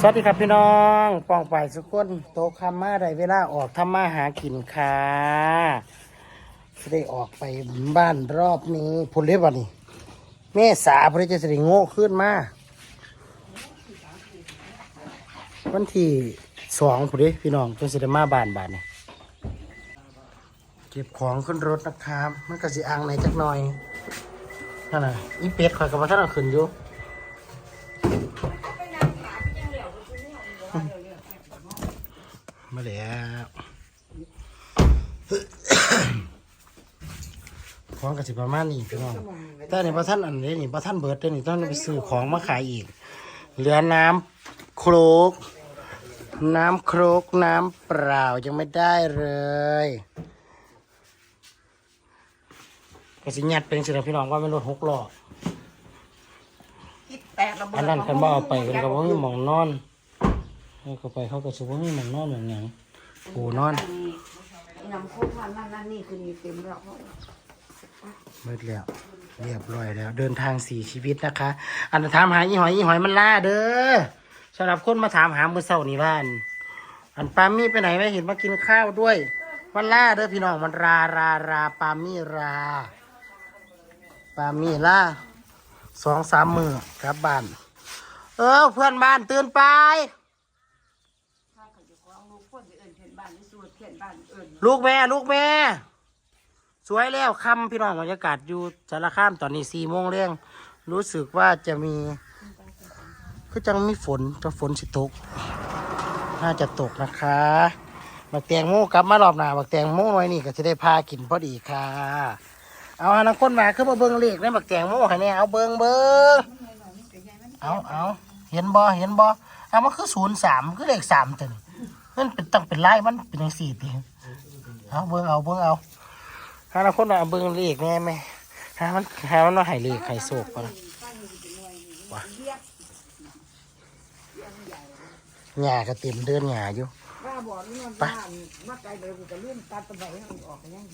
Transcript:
สวัสดีครับพี่น้องปองไปสุกคนโตคำมาได้เวลาออกทำมาหากินค่ะได้ออกไปบ้านรอบนี้พุ่นเรียบวันนี้แม่สาพุ่นจะสิได้โง่ขึ้นมา วันที่สองพุ่นเด้พี่น้องจนสิได้มาบ้านบ้านนี่เก็บของขึ้นรถนะครับ มันก็สิอังไหนจักหน่อยนั่นน่ะอีเป็ดข่อยกับว่าท่านเอาขึ้นอยู่ มาแล้วของกสิประมาณนี้พี่น้องแต่นี่พระท่านอันนี้นี่พระท่านเบิร์ดเด้อนี่ต้องไปซื้อของมาขายอีก เหลือน้ำโครก น้ำโครกน้ำเปล่ายังไม่ได้เลยก็สิยัดเป็นสิละพี่น้องว่าเป็นรถหกล้อคิดแตกระเบิดอันนั้นคันบ่เอาไปกันก็บ่มีหมองนอน เอาเข้าไปเขาก็สิบ่มีหมองนอนอย่างหยังปูนอนน้ำโคกมันนั่นนั่นนี่คือมีเต็มแล้วมืดแล้ว เรียบร้อยแล้ว เดินทางสี่ชีวิตนะคะ อันถามหาอีหอยอีหอยมันล่าเด้อสำหรับคนมาถามหาเมื่อเช้านี้บ้าน อันปามี่ไปไหนไม่เห็นมากินข้าวด้วย มันล่าเด้อพี่น้องมันราราราปามี่ราปามี่ล่าสองสามมือกลับบ้าน เออเพื่อนบ้านตื่นไป ถ้าเขาจะคล้องลูกพ่ นเอิญเพื่อนบ้านหรือสูตรเพื่อนบ้านเอิญลูกแม่ ลูกแม่ สวยแล้วคำพี่น้องบรรยากาศอยู่สารคามตอนนี้สี่โมงเร่งรู้สึกว่าจะมีก็จังมีฝนจะฝนสิตก น่าจะตกนะคะบักแตงโมกลับมารอบหน้าบักแตงโมหน่อยนี่ก็จะได้พากินพอดีค่ะ เอาอนาคตมาคือมาเบิ้งเลขในบักแตงโมให้แน่เอาเบิ้งเบิ้งเอาเอาเห็นบ่เห็นบ่เอามันคือศูนย์สามคือเลขสามตัวนี่ มันเป็นต้องเป็นลายมันเป็นอย่างสี่ตีเอาเบิ่งเอาเบิ่งเอาหาเราคนเอาเบิ่งเลขแน่ไหมหามันหามันว่าให้เลขให้โศกก่อนว่ะหญ้าก็เต็มเดินหญ้าอยู่ ว่าบอกนี่มันบ้านมาไกลเลยกูจะลื่นตัดตะไบให้มันออกกันยัง